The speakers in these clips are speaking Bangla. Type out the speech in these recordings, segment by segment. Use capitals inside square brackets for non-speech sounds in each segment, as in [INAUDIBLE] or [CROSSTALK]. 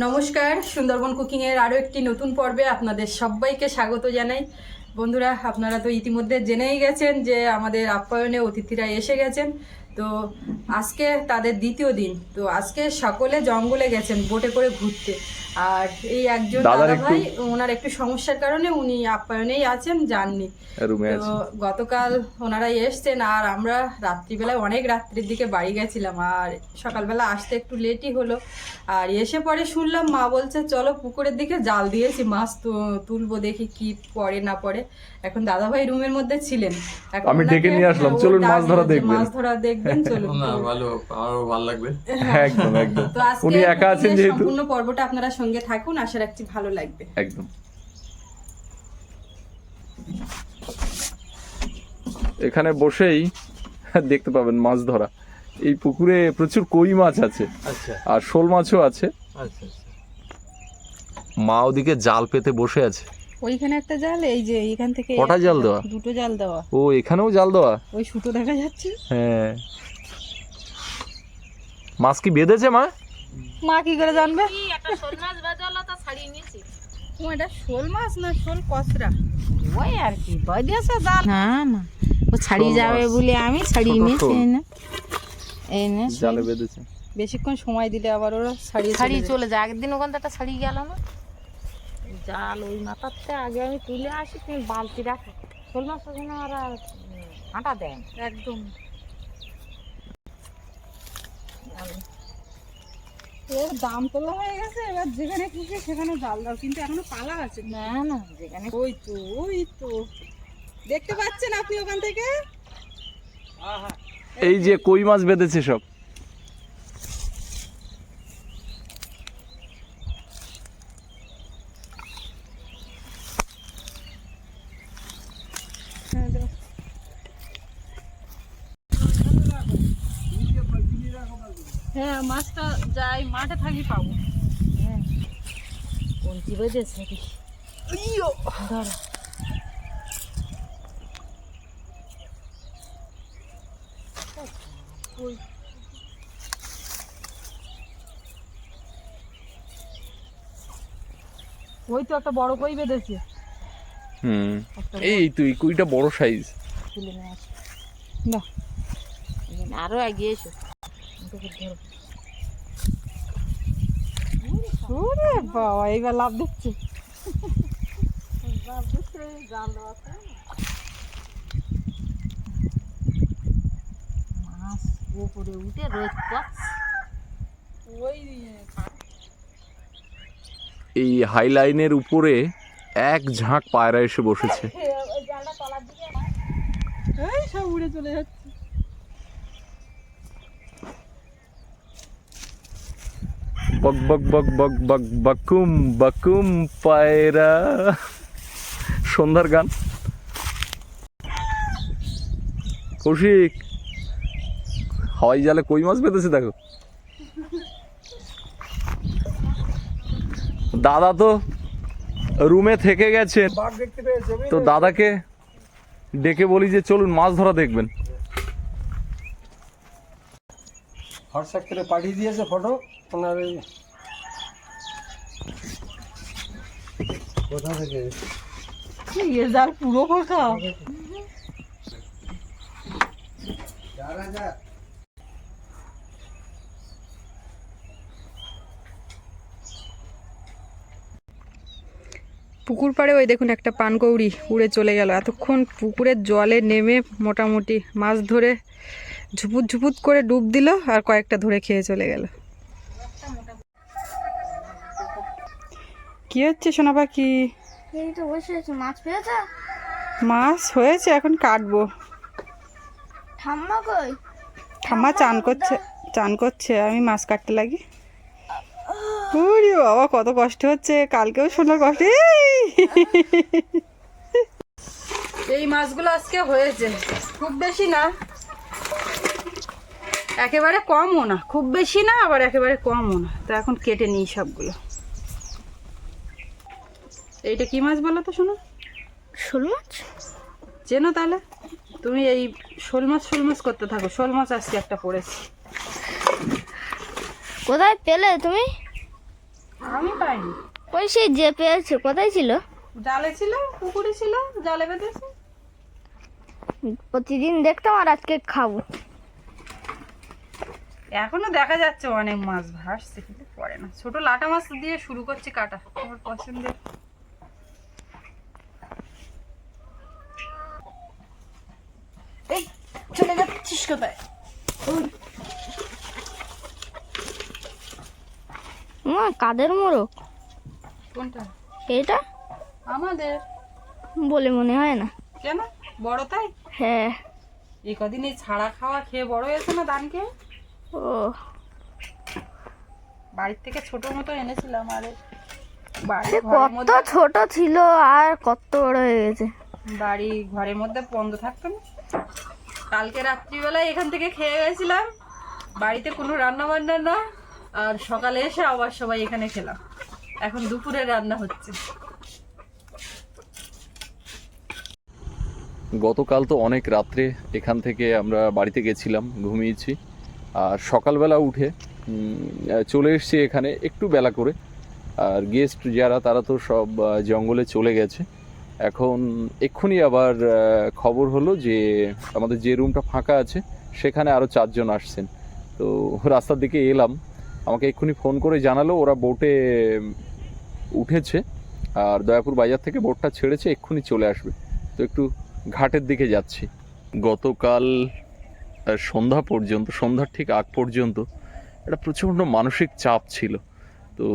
নমস্কার, সুন্দরবন কুকিংয়ের আরও একটি নতুন পর্বে আপনাদের সবাইকে স্বাগত জানাই। বন্ধুরা, আপনারা তো ইতিমধ্যে জেনেই গেছেন যে আমাদের আপ্যায়নে অতিথিরা এসে গেছেন। তো আজকে তাদের দ্বিতীয় দিন। তো আজকে সকলে জঙ্গলে গেছেন বোটে করে ঘুরতে। আর এই একজন দাদা ভাই ওনার একটু সমস্যার কারণে উনি আপ্যায়নেই আছেন যাননি। তো গতকাল ওনারা এসছেন আর আমরা রাত্রিবেলায় অনেক রাত্রির দিকে বাড়ি গেছিলাম আর সকালবেলা আসতে একটু লেটই হলো। আর এসে পরে শুনলাম মা বলছে চলো পুকুরের দিকে জাল দিয়েছি মাছ তু- তুলবো দেখি কি পড়ে না পড়ে। এখন দাদাভাই রুমের মধ্যে ছিলেন। আমি ডেকে নিয়ে আসলাম, চলুন মাছ ধরা দেখবেন। মাছ ধরা দেখবেন [LAUGHS] চলুন। না ভালো আমারও ভালো লাগবে। একদম একদম। তো আজকে উনি একা আছেন যেহেতু। সম্পূর্ণ পর্বটা আপনারা সঙ্গে থাকুন আশা রাখছি ভালো লাগবে। একদম। এখানে বসেই দেখতে পাবেন মাছ ধরা। এই পুকুরে প্রচুর কই মাছ আছে আচ্ছা। আর শোল মাছও আছে। আচ্ছা মা ওদিকে জাল পেতে বসে আছে। ওইখানে একটা জাল এই যে এইখান থেকে কটা জাল দেওয়া? দুটো জাল দেওয়া। ও এখানেও জাল দেওয়া? ওই সুতো দেখা যাচ্ছে। হ্যাঁ। মাছ কি বেঁধেছে মা? মা কি করে জানবে? এটা শোল মাছ না শোল ওই আর কি জাল। না ও যাবে বলে আমি ছাড়িয়ে নিয়েছি না। এই না জালে বেঁধেছে। বেশিক্ষণ সময় দিলে আবার ওরা ছাড়িয়ে ছাড়িয়ে চলে যায়। একদিন ওখান থেকে একটা ছাড়িয়ে গেল না। জাল ওই মাথাতে আগে আমি তুলে আসি তুমি বালতি রাখো। শোল মাছ ওখানে ওরা আটা দেয়। একদম। এর দাম তোলা হয়ে গেছে এবার যেখানে খুশি সেখানে জাল দাও কিন্তু এখনও পালা আছে। না না যেখানে ওই তো ওই তো। দেখতে পাচ্ছেন আপনি ওখান থেকে? এই যে কই মাছ বেঁধেছে সব হ্যাঁ মাছটা যাই মাঠে থাকি পাবো। কঞ্চি বেঁধেছে কি ধরো ওই তো একটা বড় কই বেঁধেছে। হুম। এই তুই কইটা বড় সাইজ না। আরও এগিয়ে এসো। ধরো। ওরে বাবা এইবার লাভ দিচ্ছে মাছ উপরে উঠে রোদ পাচ্ছে ওই এই হাই লাইনের উপরে এক ঝাঁক পায়রা এসে বসেছে। এই সব উড়ে চলে যাচ্ছে। বক বক বক বক বক বকুম বকুম পায়রা। সন্ধ্যার গান। কৌশিক হাওয়াই জালে কই মাছ পেতেছে দেখো? দাদা তো রুমে থেকে গেছেন। তো দাদাকে ডেকে বলি যে চলুন মাছ ধরা দেখবেন। হোয়াটসঅ্যাপ করে পাঠিয়ে দিয়েছে ফটো ওনার ওই কোথা থেকে? এ জাল পুরো ফাঁকা পুকুর পাড়ে ওই দেখুন একটা পানকৌড়ি উড়ে চলে গেল। এতক্ষণ পুকুরের জলে নেমে মোটামুটি মাছ ধরে ঝুপুত ঝুপুত করে ডুব দিল আর কয়েকটা ধরে খেয়ে চলে গেল। কি হচ্ছে সোনা পাখি? এই তো বসে আছে। মাছ পেয়েছে? মাছ হয়েছে এখন কাটবো। ঠাম্মা কই? ঠাম্মা চান করছে চান করছে আমি মাছ কাটতে লাগি। ওরে বাবা কত কষ্ট হচ্ছে কালকেও শোনার কষ্ট। এই! এই মাছগুলো আজকে হয়েছে। খুব বেশি না। একেবারে কমও না খুব বেশি না আবার একেবারে কমও না। তো এখন কেটে নিই সবগুলো। এইটা কি মাছ বলো তো শোনো? শোল মাছ? চেনো তাহলে? তুমি এই শোল মাছ শোল মাছ করতে থাকো। শোল মাছ আজকে একটা পড়েছি। কোথায় পেলে তুমি? আমি পাইনি। ওই সেই যে পেয়েছে কোথায় ছিল? জালে ছিল পুকুরে ছিল জালে বেঁধেছে। প্রতিদিন দেখতাম আর আজকে খাব। এখনও দেখা যাচ্ছে অনেক মাছ ভাসছে কিন্তু পড়ে না। ছোট লাটা মাছ দিয়ে শুরু করছে কাটা আমার পছন্দের। এই চলে যাচ্ছিস কোথায়? মা কাদের মোড়ক কোনটা? এটা আমাদের। বলে মনে হয় না। কেন? বড় তাই? হ্যাঁ। এই কদিন এই ছাড়া খাওয়া খেয়ে বড় হয়েছে না খেয়ে ও। বাড়ির থেকে ছোট মতো এনেছিলাম আর বাড়ি কত ছোট ছিল আর কত বড় হয়ে গেছে। বাড়ি ঘরের মধ্যে বন্ধ থাকতো না। কালকে রাত্রিবেলায় এখান থেকে খেয়ে গেছিলাম। বাড়িতে কোনো রান্না বান্না না। আর সকালে এসে আবার সবাই এখানে খেলাম। এখন দুপুরে রান্না হচ্ছে। গতকাল তো অনেক রাত্রে এখান থেকে আমরা বাড়িতে গেছিলাম ঘুমিয়েছি। আর সকালবেলা উঠে চলে এসেছি এখানে একটু বেলা করে। আর গেস্ট যারা, তারা তো সব জঙ্গলে চলে গেছে। এখন এক্ষুনি আবার খবর হলো যে, আমাদের যে রুমটা ফাঁকা আছে, সেখানে আরও চারজন আসছেন। তো রাস্তার দিকে এলাম। আমাকে এক্ষুনি ফোন করে জানালো, ওরা বোটে উঠেছে। আর দয়াপুর বাজার থেকে বোটটা ছেড়েছে, এক্ষুনি চলে আসবে। তো একটু ঘাটের দিকে যাচ্ছি। গতকাল সন্ধ্যা পর্যন্ত, সন্ধ্যার ঠিক আগ পর্যন্ত একটা প্রচণ্ড মানসিক চাপ ছিল। তো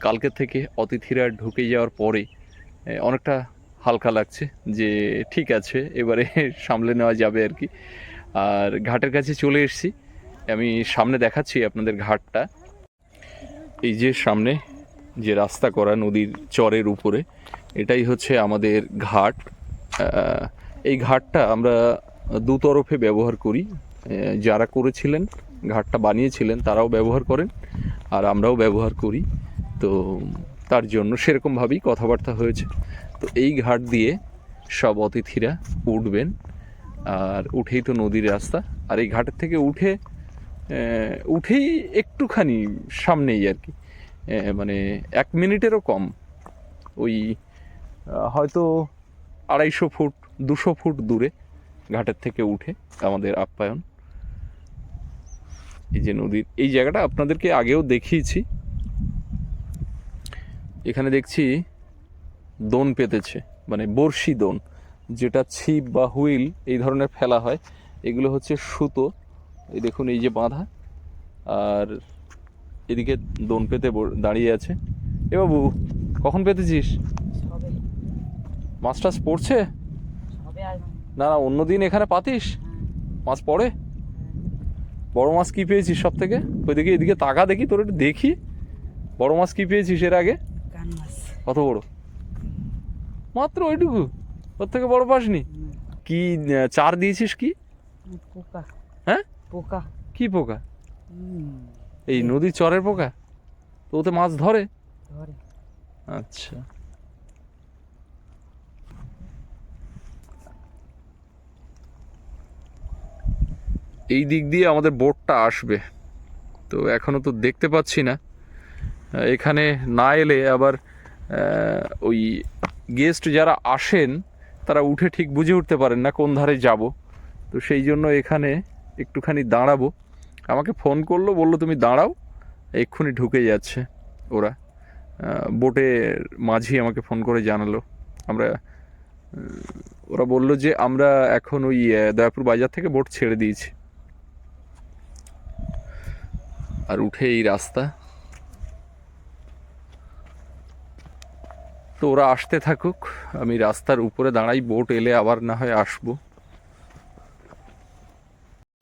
কালকে থেকে অতিথিরা ঢুকে যাওয়ার পরে অনেকটা হালকা লাগছে যে ঠিক আছে, এবারে [LAUGHS] সামলে নেওয়া যাবে আর কি। আর ঘাটের কাছে চলে এসেছি। আমি সামনে দেখাচ্ছি আপনাদের ঘাটটা। এই যে সামনে যে রাস্তা করা নদীর চরের উপরে, এটাই হচ্ছে আমাদের ঘাট। এই ঘাটটা আমরা দুতরফে ব্যবহার করি। যারা করেছিলেন, ঘাটটা বানিয়েছিলেন, তারাও ব্যবহার করেন, আর আমরাও ব্যবহার করি। তো তার জন্য সেরকমভাবেই কথাবার্তা হয়েছে। তো এই ঘাট দিয়ে সব অতিথিরা উঠবেন, আর উঠেই তো নদীর রাস্তা। আর এই ঘাটের থেকে উঠে উঠেই একটুখানি সামনেই আর কি। মানে এক মিনিটেরও কম। ওই হয়তো আড়াইশো ফুট, দুশো ফুট দূরে। ঘাটের থেকে উঠে আমাদের আপ্যায়ন। এই যে নদীর এই জায়গাটা আপনাদেরকে আগেও দেখিয়েছি। এখানে দেখছি দোন পেতেছে মানে বড়শি দোন যেটা ছিপ বা হুইল এই ধরনের ফেলা হয়। এগুলো হচ্ছে সুতো। এই দেখুন এই যে বাঁধা। আর এদিকে দোন পেতে দাঁড়িয়ে আছে। এ বাবু কখন পেতেছিস? মাছ টাছ পড়ছে? না না অন্যদিন এখানে পাতিস। মাছ পড়ে। বড় মাছ কি পেয়েছিস সব থেকে ওইদিকে এদিকে তাকা দেখি তোর একটু দেখি। বড় মাছ কি পেয়েছিস এর আগে? কত বড়? মাত্র ওইটুকু। ওর থেকে বড় পাসনি? কি চার দিয়েছিস কি? পোকা। হ্যাঁ? পোকা। কি পোকা? এই নদীর চরের পোকা? তো ওতে মাছ ধরে? ধরে। আচ্ছা। এই দিক দিয়ে আমাদের বোটটা আসবে। তো এখনও তো দেখতে পাচ্ছি না। এখানে না এলে আবার ওই গেস্ট যারা আসেন, তারা উঠে ঠিক বুঝে উঠতে পারেন না কোন ধারে যাব। তো সেই জন্য এখানে একটুখানি দাঁড়াবো। আমাকে ফোন করল, বলল, তুমি দাঁড়াও, এক্ষুনি ঢুকে যাচ্ছে ওরা। বোটের মাঝি আমাকে ফোন করে জানালো। আমরা ওরা বলল যে, আমরা এখন ওই দয়াপুর বাজার থেকে বোট ছেড়ে দিয়েছি। আর উঠে এই রাস্তা। তো ওরা আসতে থাকুক, আমি রাস্তার উপরে দাঁড়াই, বোট এলে আবার না হয় আসব।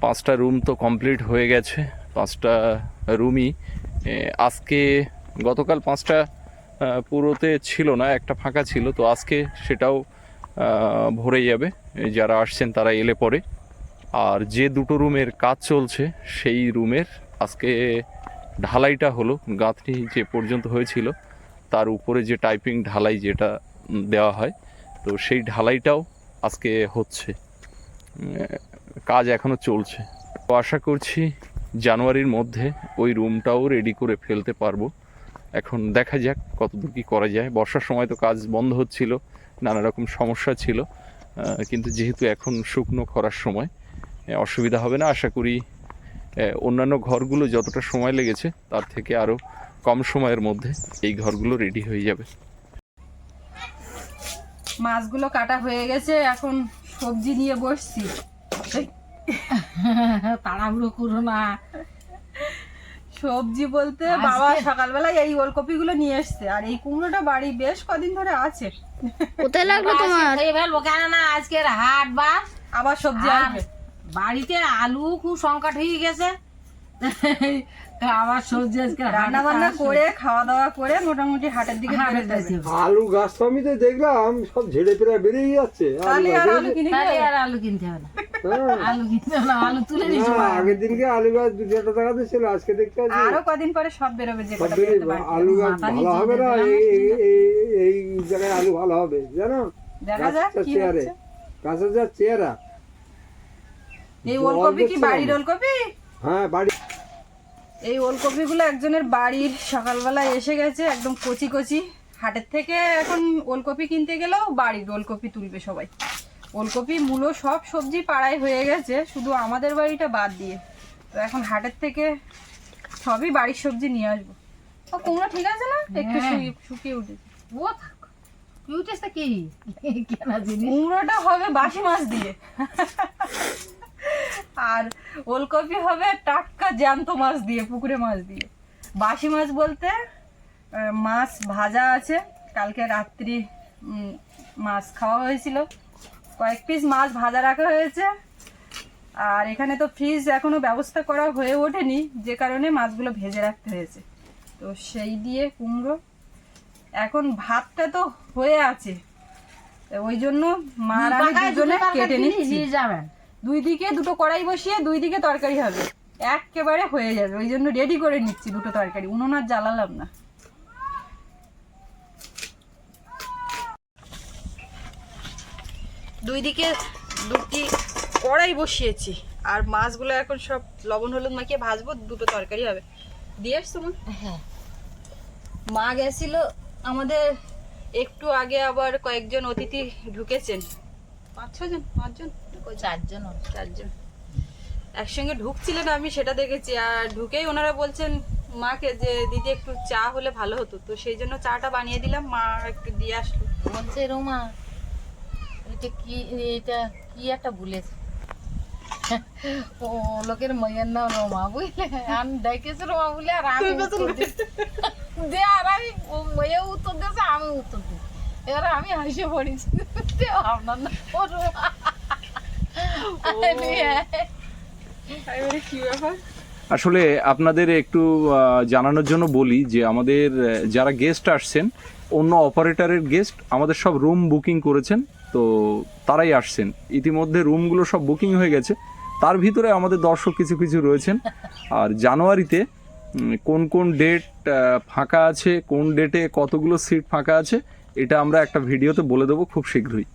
পাঁচটা রুম তো কমপ্লিট হয়ে গেছে, পাঁচটা রুমই। আজকে গতকাল পাঁচটা পুরোতে ছিল না, একটা ফাঁকা ছিল, তো আজকে সেটাও ভরে যাবে। যারা আসছেন তারা এলে পরে। আর যে দুটো রুমের কাজ চলছে, সেই রুমের আজকে ঢালাইটা হলো, গাঁথনি যে পর্যন্ত হয়েছিল, তার উপরে যে টাইপিং ঢালাই যেটা দেওয়া হয়, তো সেই ঢালাইটাও আজকে হচ্ছে। কাজ এখনও চলছে। তো আশা করছি জানুয়ারির মধ্যে ওই রুমটাও রেডি করে ফেলতে পারব। এখন দেখা যাক কতদূর কী করা যায়। বর্ষার সময় তো কাজ বন্ধ হচ্ছিল, নানা রকম সমস্যা ছিল কিন্তু যেহেতু এখন শুকনো খরার সময়, অসুবিধা হবে না। আশা করি অন্যান্য ঘরগুলো যতটা সময় লেগেছে তার থেকে আরও কম সময়ের মধ্যে এই ঘরগুলো রেডি হয়ে যাবে। মাছগুলো কাটা হয়ে গেছে এখন সবজি নিয়ে বসছি। তাড়াহুড়ো করো না। সবজি বলতে বাবা সকালবেলায় এই ওলকপি গুলো নিয়ে এসছে আর এই কুমড়োটা বাড়ি বেশ কদিন ধরে আছে। কোথায় লাগল তোমার? কেন না আজকের হাট বা আবার সবজি আসবে বাড়িতে আলু খুব সংকট হয়ে গেছে। তা আবার সবজি আজকে রান্না বান্না করে খাওয়া দাওয়া করে মোটামুটি হাটের দিকে। আলু গাছ তো আমি তো দেখলাম সব ঝেড়ে ফেরা বেরিয়ে যাচ্ছে। তাহলে আর আলু আর কিনতে হবে না। হ্যাঁ। আলু কিনতে হবে না আলু তুলে নিয়েছি আগের দিনকে আলু গাছ দু চারটা টাকাতে ছিল আজকে দেখতে পাচ্ছি আরও কদিন পরে সব বেরোবে যে। আলু গাছ ভালো হবে না? এই জায়গায় আলু ভালো হবে জানো? দেখা যাক গাছটা কি চেয়ারে। হচ্ছে। গাছের যা চেয়ারা এই ওলকপি কি বাড়ির ওলকপি? হ্যাঁ বাড়ি এই ওলকপি গুলো একজনের বাড়ির সকালবেলা এসে গেছে একদম কচি কচি। হাটের থেকে এখন ওলকপি কিনতে গেলেও বাড়ির ওলকপি তুলবে সবাই। ওলকপি মূলো সব সবজি পাড়ায় হয়ে গেছে শুধু আমাদের বাড়িটা বাদ দিয়ে। তো এখন হাটের থেকে সবই বাড়ির সবজি নিয়ে আসব। ও কুমড়ো ঠিক আছে না? একটু হ্যাঁ। শুকিয়ে- শুকিয়ে উঠেছে ও থাক। কিউটেসটা কি? কেনা জিনিস। কুমড়োটা হবে বাসি মাছ দিয়ে। আর ওলকপি হবে টাটকা জ্যান্ত মাছ দিয়ে পুকুরে মাছ দিয়ে। বাসি মাছ বলতে মাছ ভাজা আছে। কালকে রাত্রি মাছ খাওয়া হয়েছিল। কয়েক পিস মাছ ভাজা রাখা হয়েছে। আর এখানে তো ফ্রিজ এখনও ব্যবস্থা করা হয়ে ওঠেনি যে কারণে মাছগুলো ভেজে রাখতে হয়েছে। তো সেই দিয়ে কুমড়ো। এখন ভাতটা তো হয়ে আছে। ওই জন্য মা আর আমি দুজনে কেটে নিচ্ছি। যাবেন। দুই দিকে দুটো কড়াই বসিয়ে দুই দিকে তরকারি হবে। একেবারে হয়ে যাবে ওই জন্য রেডি করে নিচ্ছি দুটো তরকারি। উনুন আর জ্বালালাম না। দুই দিকে দুটি কড়াই বসিয়েছি আর মাছগুলো এখন সব লবণ হলুদ মাখিয়ে ভাজবো দুটো তরকারি হবে। দিয়ে আসছো? হ্যাঁ। মা গেছিল আমাদের একটু আগে আবার কয়েকজন অতিথি ঢুকেছেন। পাঁচ ছজন পাঁচজন? চারজন চারজন। একসঙ্গে ঢুকছিলেন আমি সেটা দেখেছি। আর ঢুকেই ওনারা বলছেন মাকে যে দিদি একটু চা হলে ভালো হতো। তো সেই জন্য চাটা বানিয়ে দিলাম মা একটু দিয়ে আসলো। বলছে রোমা এটা কি এটা কি একটা বলেছে ও লোকের মেয়ের নাম রোমা বুঝলে? আমি দেখেছি রোমা বলে আর আমি দে আর আমি ও মেয়ে উত্তর দিয়েছে আমি উত্তর দিই এবার আমি হাসে পড়েছি। আপনার নাম ও রোমা। আসলে আপনাদের একটু জানানোর জন্য বলি যে আমাদের যারা গেস্ট আসছেন, অন্য অপারেটরের গেস্ট আমাদের সব রুম বুকিং করেছেন, তো তারাই আসছেন। ইতিমধ্যে রুমগুলো সব বুকিং হয়ে গেছে। তার ভিতরে আমাদের দর্শক কিছু কিছু রয়েছেন। আর জানুয়ারিতে কোন কোন ডেট ফাঁকা আছে, কোন ডেটে কতগুলো সিট ফাঁকা আছে, এটা আমরা একটা ভিডিওতে বলে দেবো খুব শীঘ্রই।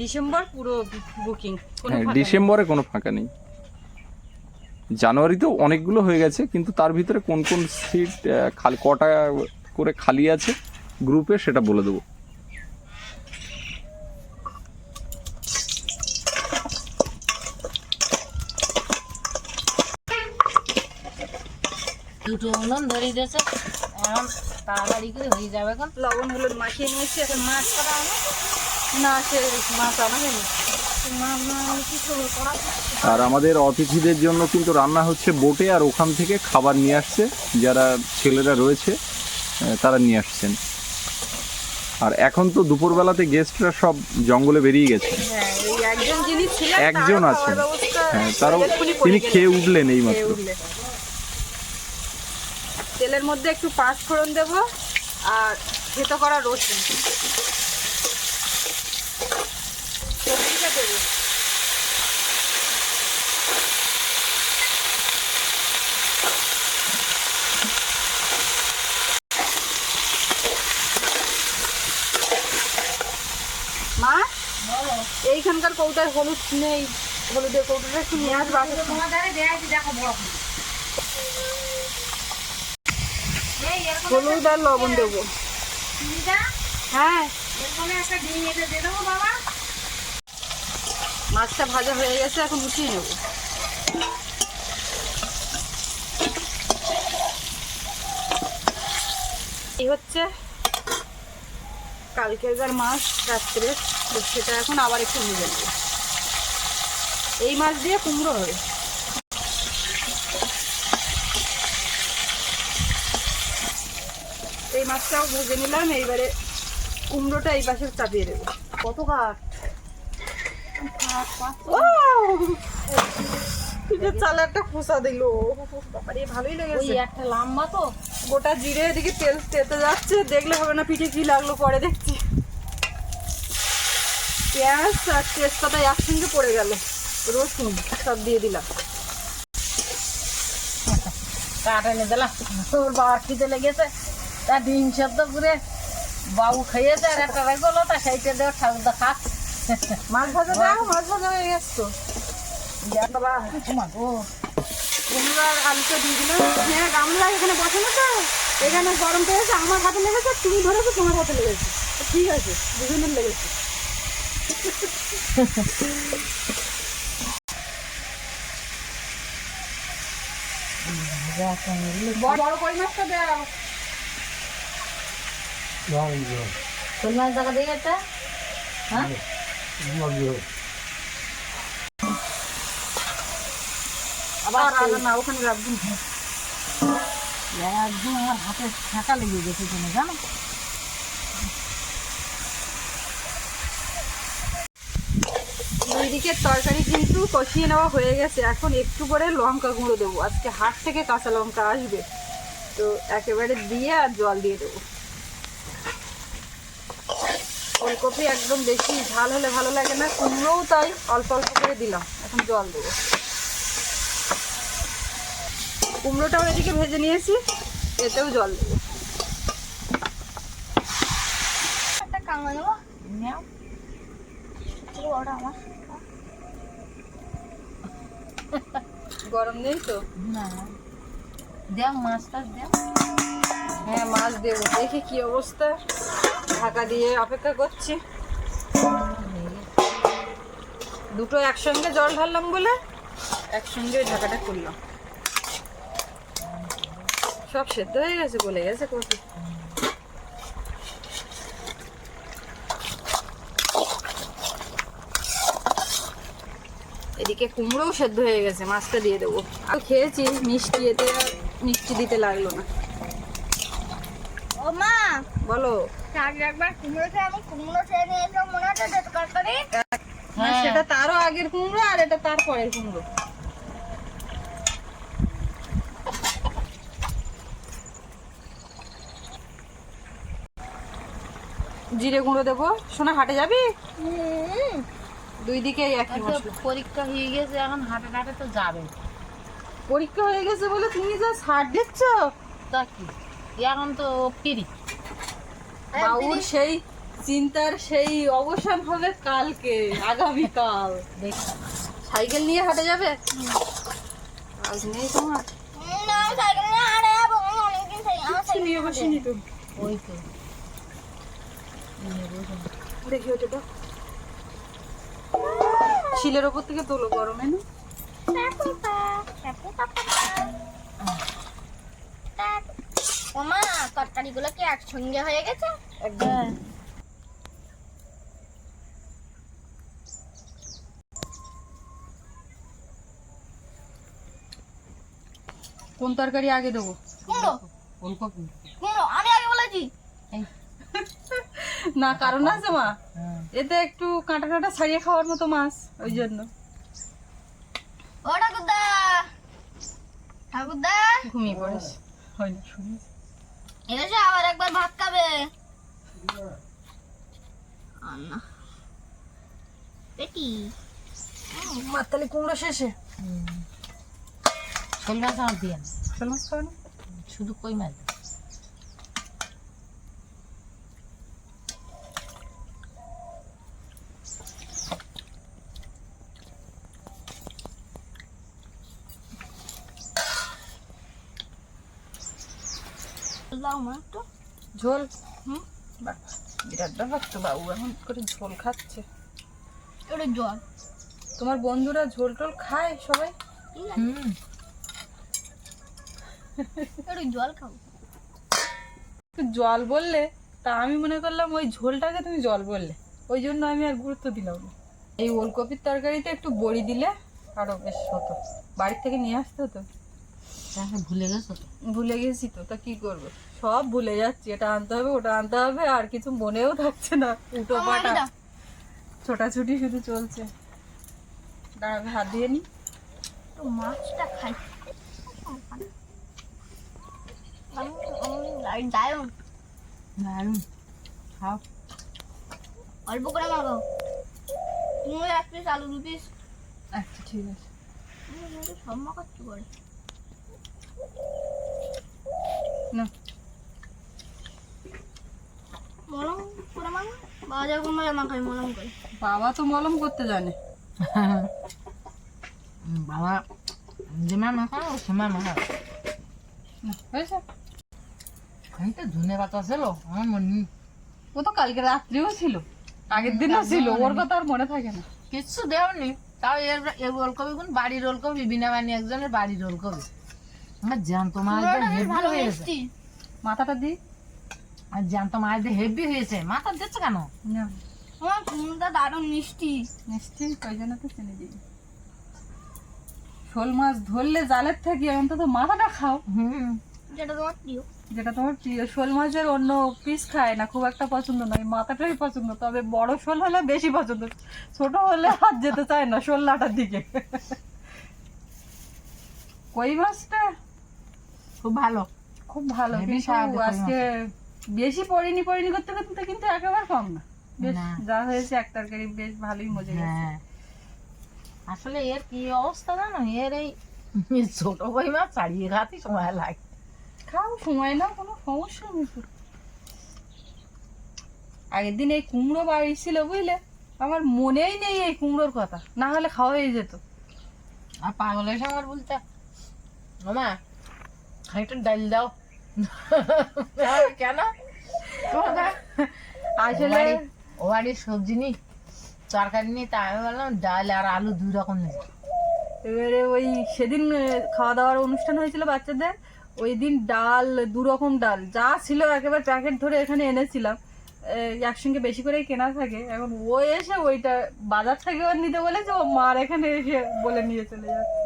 ডিসেম্বর পুরো বুকিং হ্যাঁ ডিসেম্বরে কোনো ফাঁকা নেই। জানুয়ারিতেও অনেকগুলো হয়ে গেছে কিন্তু তার ভিতরে কোন কোন সিট খালি কটা করে খালি আছে গ্রুপে সেটা বলে দেবো। দুটো উনুন ধরিয়ে দিয়েছে এখন তাড়াতাড়ি করে হয়ে যাবে এখন। লবণ হলুদ মাখিয়ে নিয়েছি। এখন মাছ করা না সে মাছ আর আমাদের অতিথিদের জন্য কিন্তু রান্না হচ্ছে বোটে আর ওখান থেকে খাবার নিয়ে আসছে। যারা ছেলেরা রয়েছে তারা নিয়ে আসছেন। আর এখন তো দুপুরবেলাতে গেস্টরা সব জঙ্গলে বেরিয়ে গেছে। হ্যাঁ একজন আছেন। হ্যাঁ তারাও তিনি খেয়ে উঠলেন এই মাত্র তেলের মধ্যে একটু পাঁচ ফোড়ন দেব আর থেতো করা রসুন সবজিটা দেবো মা এইখানকার কৌটায় হলুদ নেই হলুদের কৌটাটা একটু নিয়ে আসব। হলুদ আর লবণ দেবো। হ্যাঁ। মাছটা ভাজা হয়ে গেছে এখন উঠিয়ে নেব। এই হচ্ছে কালকেরকার মাছ রাত্রে সেটা এখন আবার একটু ভেজে নেব। এই মাছ দিয়ে কুমড়ো হবে। এই মাছটাও ভেজে নিলাম এইবারে কুমড়োটা এই পাশে চাপিয়ে দেবো। কত কাঠ? চালে একটা খোসা দিল। বাবারে ভালোই লেগেছে। একটা লম্বা তো। গোটা জিরে এদিকে তেল তেতে যাচ্ছে দেখলে হবে না পিঠে কি লাগল পরে দেখছি। পেঁয়াজ আর তেজপাতা একসঙ্গে পড়ে গেল। রসুন সব দিয়ে দিলাম। কাঠ এনে দিলাম। তোর বাবার খিদে লেগেছে তা ডিম সেদ্ধ করে বাবু খাইয়েছে আর একটা রেগলো তা সেইটা দেওয়া ঠাকুরদা খাস মাছ ভাজা দাও মাছ ভাজা হয়ে গেছে আলুটা দিয়ে দিলাম। হ্যাঁ গামলা এখানে বসানো তো। এখানে গরম পেয়েছে আমার হাতে লেগেছে তুমি ধরেছো তোমার হাতে লেগেছে। তো ঠিক আছে দুজনের লেগেছে। বড় বড় কই মাছটা দেওয়া শোল মাছ দেখা দিয়ে একটা? হ্যাঁ? আবার না ওখানে রাখবেন একদম আমার হাতে ছাঁকা লেগে গেছে তুমি জানো? দিকের তরকারি কিন্তু কষিয়ে নেওয়া হয়ে গেছে। এখন একটু করে লঙ্কা গুঁড়ো দেবো। আজকে হাট থেকে কাঁচা লঙ্কা আসবে। তো একেবারে দিয়ে আর জল দিয়ে দেবো। ফুলকপি একদম বেশি ঝাল হলে ভালো লাগে না। কুমড়োও তাই অল্প অল্প করে দিলাম। এখন জল দেবো। কুমড়োটাও এদিকে ভেজে নিয়েছি। এতেও জল দেবো। একটা কামড় নেব নেও। ওটা আমার। গরম নেই তো? না। মাছটা হ্যাঁ মাছ দেবো। দেখি কি অবস্থা। ঢাকা দিয়ে অপেক্ষা করছি। দুটো একসঙ্গে জল ঢাললাম বলে একসঙ্গে ঢাকাটা করলাম সব সেদ্ধ হয়ে গেছে বলে গেছে কপি এদিকে কুমড়োও সেদ্ধ হয়ে গেছে মাছটা দিয়ে দেবো। আর খেয়েছি মিষ্টি এতে মিষ্টি দিতে লাগল না। ও মা! বলো। কুমড়ো সেটা তারও আগের আর এটা জিরে গুঁড়ো দেবো। সোনা হাটে যাবি? হুম। দুই দিকে একই আচ্ছা, মশলা। পরীক্ষা হয়ে গেছে এখন হাটে হাটে তো যাবে। পরীক্ষা হয়ে গেছে বলে তুমি যা ছাড় দিচ্ছ? তা কি? এখন তো ফিরি। বাবুর সেই চিন্তার সেই অবসান হবে কালকে আগামীকাল। দেখ। সাইকেল নিয়ে হাটে যাবে? আজ নেই তোমার। না আমি সাইকেল নিয়ে হাঁটে যাব আমি অনেকদিন থেকে আমার সাইকেল নিয়ে বসিনি তো ওই তো দেখি ওটা দাও। শিলের ওপর থেকে তোলো গরমে না। ওমা তরকারিগুলো কি একসঙ্গে হয়ে গেছে? একদম। কোন তরকারি আগে দেবো? কুমড়ো। ফুলকপি কুমড়ো আমি আগে বলেছি। না কারণ আছে মা। হ্যাঁ। এতে একটু কাঁটা কাঁটা ছাড়িয়ে খাওয়ার মতো মাছ ওই জন্য। ও ঠাকুরদা! ঠাকুরদা! ঘুমিয়ে পড়েছে। হয় না শুনি। এসে আবার একবার ভাত খাবে। আন্না। পেটি। মাতালি কুমড়ো শেষে। শোল মাছ আমার দিয়ে না। শোল মাছ খাবে না? শুধু কই মাছ? দাও মা একটু। ঝোল হুম? বাহ, বিরাট ব্যাপার তো বাবু এখন করে ঝোল খাচ্ছে। জল। তোমার বন্ধুরা ঝোল টোল খায় সবাই? হুম। একটু জল খাব জল বললে তা আমি মনে করলাম ওই ঝোলটাকে তুমি জল বললে। ওই জন্য আমি আর গুরুত্ব দিলাম না। এই ওলকপির তরকারিতে একটু বড়ি দিলে আরও বেশ হতো। বাড়ির থেকে নিয়ে আসতে হতো। ভুলে গেছো তো? ভুলে গেছি তো তা কি করব? সব ভুলে যাচ্ছি এটা আনতে হবে ওটা আনতে হবে আর কিছু মনেও থাকছে না উটো পাটা। ছোটাছুটি শুধু চলছে। দাঁড়াবে হাত দিয়ে নি। মাছটা খাই। লাইট দারুণ। খাও। অল্প করে মাখাও। তুমি এক পিস আলু দু পিস আচ্ছা ঠিক আছে। সব মাখাচ্ছি করে না। মলম করে মাখাই মলম করে। বাবা তো মলম করতে জানে। বাবা যেমা সেমা হয়েছে? ধনে পাতা ছিল আমার মনে ও তো কালকে রাত্রিও ছিল আগের দিনও ছিল ওর কথা আর মনে থাকে না। কিচ্ছু দেওনি তাও এর এর ওলকপি কোন? বাড়ির ওলকপি বিনা বানি একজনের বাড়ির ওলকপি। আমার জ্যান্ত মাছ হেভি ভালো হয়েছে মাথাটা দি। আর জ্যান্ত মাছ দিয়ে হেভি হয়েছে। মাথা দিচ্ছে কেন? আমার কুমড়োটা দারুণ মিষ্টি। মিষ্টি ওই জন্য তো চিনি দিই। শোল মাছ ধরলে জালের থেকে অন্তত মাথাটা খাও। হুম। যেটা তোমার প্রিয়। যেটা তোমার প্রিয়। শোল মাছের অন্য পিস খায় না খুব একটা পছন্দ নয় মাথাটাই পছন্দ। তবে বড় শোল হলে বেশি পছন্দ। ছোট হলে হাত যেতে চায় না শোল লাটার দিকে। কই মাছটা? খুব ভালো। খুব ভালো কিন্তু আজকে বেশি পরিনি পরিনি করতে করতে কিন্তু একেবারে কম না। বেশ যা হয়েছে এক তরকারি বেশ ভালোই মজা গেছে। হ্যাঁ। আসলে এর কি অবস্থা জানো? এর এই ছোট মাছ ছাড়িয়ে খাতে সময় লাগে। খাও সময় নাও কোনো সমস্যা নেই আগের দিন এই কুমড়ো বাড়ি ছিল বুঝলে? আমার মনেই নেই এই কুমড়োর কথা। না হলে খাওয়া হয়ে যেত। আর পাগল এসে আমার বলতে? মামা খানিকটা ডাল দাও। কেন? আসলে ও বাড়ির সবজি নেই তরকারি নেই তা আমি বললাম ডাল আর আলু দুই রকম নেই। এবারে ওই সেদিন খাওয়া দাওয়ার অনুষ্ঠান হয়েছিল বাচ্চাদের ওই দিন ডাল দু রকম ডাল যা ছিল একেবারে প্যাকেট ধরে এখানে এনেছিলাম। একসঙ্গে বেশি করেই কেনা থাকে এখন ও এসে ওইটা বাজার থেকে নিতে বলেছে ও মার এখানে এসে বলে নিয়ে চলে যাচ্ছে।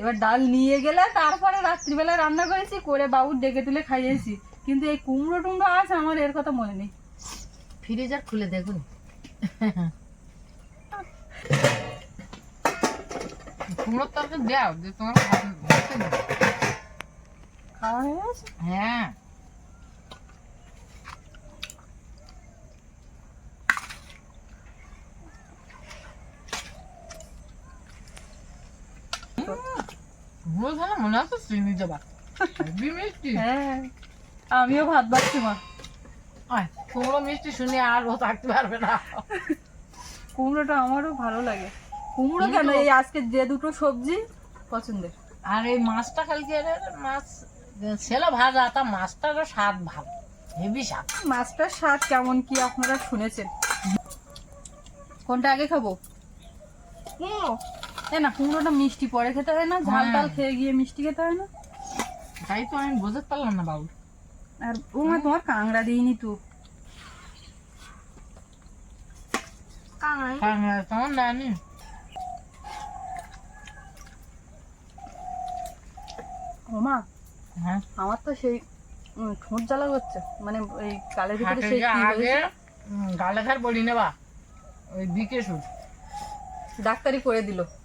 এবার ডাল নিয়ে গেলে তারপরে রাত্রিবেলা রান্না করেছি করে বাবুর ডেকে তুলে খাইয়েছি। কিন্তু এই কুমড়ো টুমড়ো আছে আমার এর কথা মনে নেই। ফ্রিজার খুলে দেখুন। কুমড়োর তরকারি দাও যে তোমার খাওয়া হয়ে গেছে? হ্যাঁ। কুমড়ো খেলে মনে হচ্ছে চিনি দেবা হেবি মিষ্টি হ্যাঁ আমিও ভাত বাড়ছি মা কুমড়ো মিষ্টি শুনে আর ও থাকতে পারবে না কুমড়োটা আমারও ভালো লাগে কুমড়ো কেন এই আজকে যে দুটো সবজি পছন্দের আর এই মাছটা কালকে মাছ ছিল ভাজা তা মাছটারও স্বাদ ভালো হেভি স্বাদ মাছটার স্বাদ কেমন কি আপনারা শুনেছেন? কোনটা আগে খাব? কুমড়ো তাই না কুমড়োটা মিষ্টি পরে খেতে হয় না ঝাল টাল খেয়ে গিয়ে মিষ্টি খেতে হয় না। তাই তো আমি বুঝতে পারলাম না বাবু। আর ও মা তোমার কাংড়া দিইনি তো। কাঙাই তোমার নানি ও মা হ্যাঁ। আমার তো সেই ঠোঁট জ্বালা করছে। মানে এই গালের ভিতরে সেই আগে গালে খার বড়ি নেবা। ওই বিকে ডাক্তারি করে দিল। হ্যাঁ।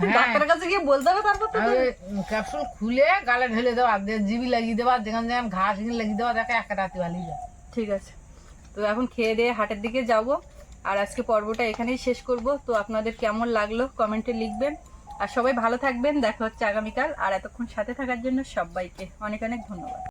[LAUGHS] ডাক্তারের কাছে গিয়ে বলতে হবে তারপর তো আর ওই ক্যাপসুল খুলে গালে ঢেলে দেওয়া জিবি লাগিয়ে দেওয়া যেখানে যেখানে ঘাস লাগিয়ে দেওয়া দেখে একটা রাতি যায়। ঠিক আছে। তো এখন খেয়ে দিয়ে হাটের দিকে যাব। আর আজকে পর্বটা এখানেই শেষ করব। তো আপনাদের কেমন লাগল কমেন্টে লিখবেন। আর সবাই ভালো থাকবেন। দেখা হচ্ছে আগামীকাল। আর এতক্ষণ সাথে থাকার জন্য সবাইকে অনেক অনেক ধন্যবাদ।